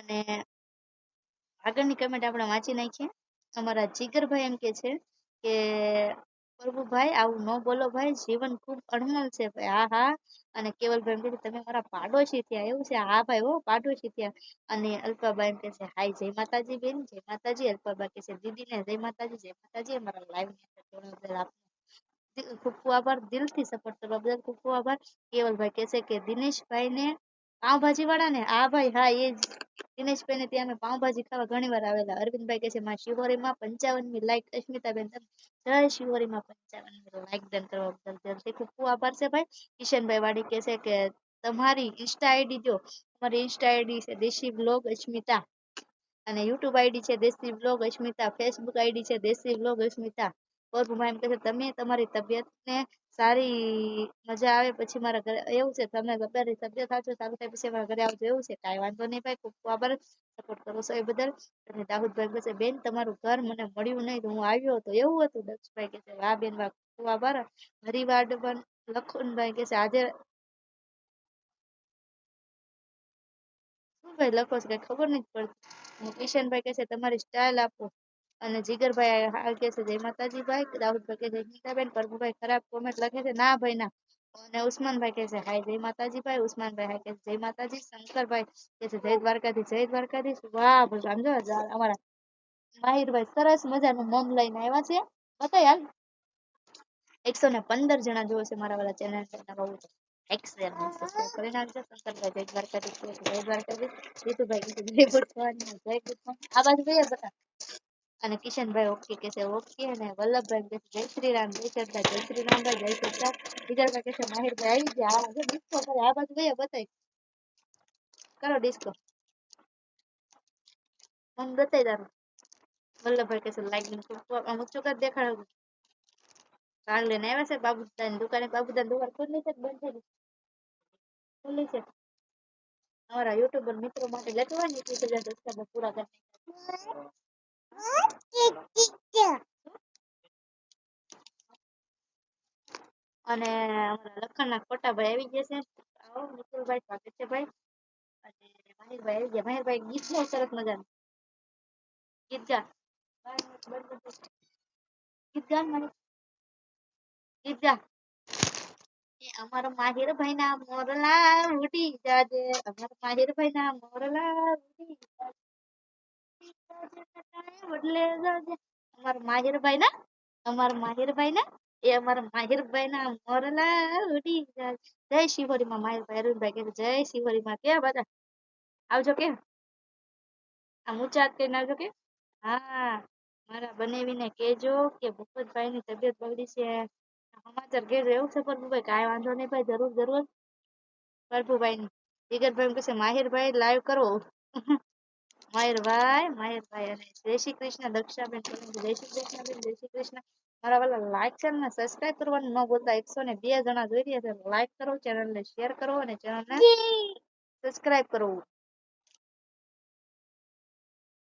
અને આગળની કમેન્ટ આપણે વાંચી નાખીએ. અમારા જીગરભાઈ એમ કે છે કે, પ્રભુભાઈ, આવું ન બોલો ભાઈ, જીવન ખૂબ અણમોલ છે ભાઈ. હા હા. અને કેવલભાઈ એમ કે તમે મારા પાડોશી થયા. એવું છે. હા, ભાઈ, હો, પાડોશી થયા. અને અલ્પાબા એમ કે છે, હાય, જય માતાજી બેન, જય માતાજી. અલ્પાબા કે છે, દીદીને જય માતાજી જય માતાજી. અમારા લાઈવની અંદર આપ- ખૂબ ખૂબ આભાર. દિલથી સપોર્ટ કરવા બદલ ખૂબ ખૂબ આભાર. કેવલભાઈ કે છે કે દિનેશભાઈ ને પાવભાજી વાળા ને હા ભાઈ, હા, એ જ દિનેશભાઈ ને ત્યાં અમે પાવભાજી ખાવા ઘણી વાર આવેલા. અરવિંદભાઈ કે છે, માં શિહોરીમાં પંચાવનમી લાઈક અસ્મિતાબેન જય શિહોરીમાં પંચાવનમી લાઈક ડન કરવા બદલ દિલથી ખૂબ ખૂબ આભાર છે ભાઈ. કિશનભાઈ વાડી કે છે કે, તમારી ઇન્સ્ટા આઈડી જો, તમારી ઇન્સ્ટા આઈડી છે દેશી બ્લોગ અસ્મિતા અને યુટ્યુબ આઈડી છે દેશી બ્લોગ અસ્મિતા ફેસબુક આઈડી છે દેશી બ્લોગ અસ્મિતા. પ્રભુમાં એમ કે છે, તમે તમારી તબિયતને સારી મજા આવે પછી મારા ઘરે, એવું છે, તમે તમારી તબિયત સાચવી સારું થાય પછી મારા ઘરે આવજો, એવું છે, કાંઈ વાંધો નહીં ભાઈ, ખૂબ ખૂબ આભાર સપોર્ટ કરો છો એ બદલ. અને દાઉદભાઈ કહે છે, બેન, તમારું ઘર મને મળ્યું નહીં, તો હું આવ્યો હતો, એવું હતું, દક્ષભાઈ કહે છે, વાહ બેન, વાહ, ખૂબ આભાર. પણ લખનભાઈ કહે છે, આજે શું ભાઈ લખો છો, કઈ ખબર નથી પડતી. કિશનભાઈ કહે છે, તમારી સ્ટાઇલ આપો. અને જીગરભાઈ હાલ કહે છે, જય માતાજી ભાઈ દાઉદભાઈ કહે છે ગીતાબેન પ્રભુભાઈ ખરાબ કોમેન્ટ લખે છે, ના ભાઈ, ના. અને ઉસ્માનભાઈ કહે છે, હાય, જય માતાજી ભાઈ, ઉસ્માનભાઈ હાય કહે છે, જય માતાજી, શંકરભાઈ કહે છે, જય દ્વારકાધીશ જય દ્વારકાધીશ. વાહ ભગવાન જો અમારા માહિરભાઈ સરસ મજાનું મમ લઈને આવ્યા છે. બતાય હાલ. એકસો ને પંદર જણા જોવે છે મારા વાળા ચેનલ નવું છે એક્સેલ સબસ્ક્રાઇબ કરી નાખજો. શંકરભાઈ, જય દ્વારકાધીશ કહે છે જય દ્વારકાધીશ. જીતુભાઈ કહે છે, જય ગુઠવાન જય ગુઠવાન. આ બાજુ જોઈએ બધા અને કિશનભાઈ ઓકે કે છે, ઓકે અને વલ્લભભાઈ કે છે, જય શ્રી રામ જય શ્રદ્ધા, જય શ્રી રામભાઈ જય શ્રદ્ધા. બીજા કે છે માહિરભાઈ આવી ગયા. આ જો ડિસ્કો કરે આ બાજુ જોઈએ બતાય. કરો ડિસ્કો મને બતાય તારું. વલ્લભભાઈ કે છે લાઈક આમ ઊંચું કરી દેખાડો. ભાગ લઈને આવ્યા છે બાબુદાની દુકાને. બાબુદાની દુકાન ખુલ્લી છે કે બંધ થઈ ગઈ? ખુલ્લી છે. અમારા યુટ્યુબર મિત્રો માટે લેતો હોય ને એકવીસ હજાર સબસ્ક્રાઈબર પૂરા કરી અને લખણના ખોટા ભાઈ આવી ગયા છે. આવો નિકુલભાઈ સ્વાગત છે ભાઈ. અને માહિરભાઈ આવી ગયા. માહિરભાઈ ગીત બહુ સરસ મજાનું. ગીત ગા ગીત ગા માહિર ગીત ગા અમારો માહિર ભાઈ ના મોરલા ઉડી જાજે. અમારો માહિર ભાઈ ના મોરલા ઉડી જાજે અમારા માહિરભાઈ ના અમારા માહિરભાઈ ના એ અમારા માહિરભાઈ ના મોરલા ઉડી જાય. જય શિવરી માં માહિરભાઈ અરવિંદભાઈ કે જય શિવરી માં કે બધા? આવજો કે. આ મુચાત કરીને આવજો કે. હા, મારા બનેવીને કેજો કે ભૂપતભાઈ ની તબિયત બગડી છે. સમાચાર કહેજો એવું છે પ્રભુભાઈ, કાંઈ વાંધો નહીં ભાઈ, જરૂર જરૂર. પ્રભુભાઈ ની જીગરભાઈ એમ કહેશે માહિરભાઈ લાઈવ કરો. માહિરભાઈ માહિરભાઈ અને જય શ્રી કૃષ્ણ દક્ષાબેન જય શ્રી કૃષ્ણ બેન જય શ્રી કૃષ્ણ. મારા વાલા લાઈક ચેનલ ને સબસ્ક્રાઇબ કરવાનું ન ભૂલતા. એકસો ને બે જણા જોઈ રહ્યા છે. લાઈક કરો ચેનલ ને શેર કરો અને ચેનલ ને સબસ્ક્રાઇબ કરો.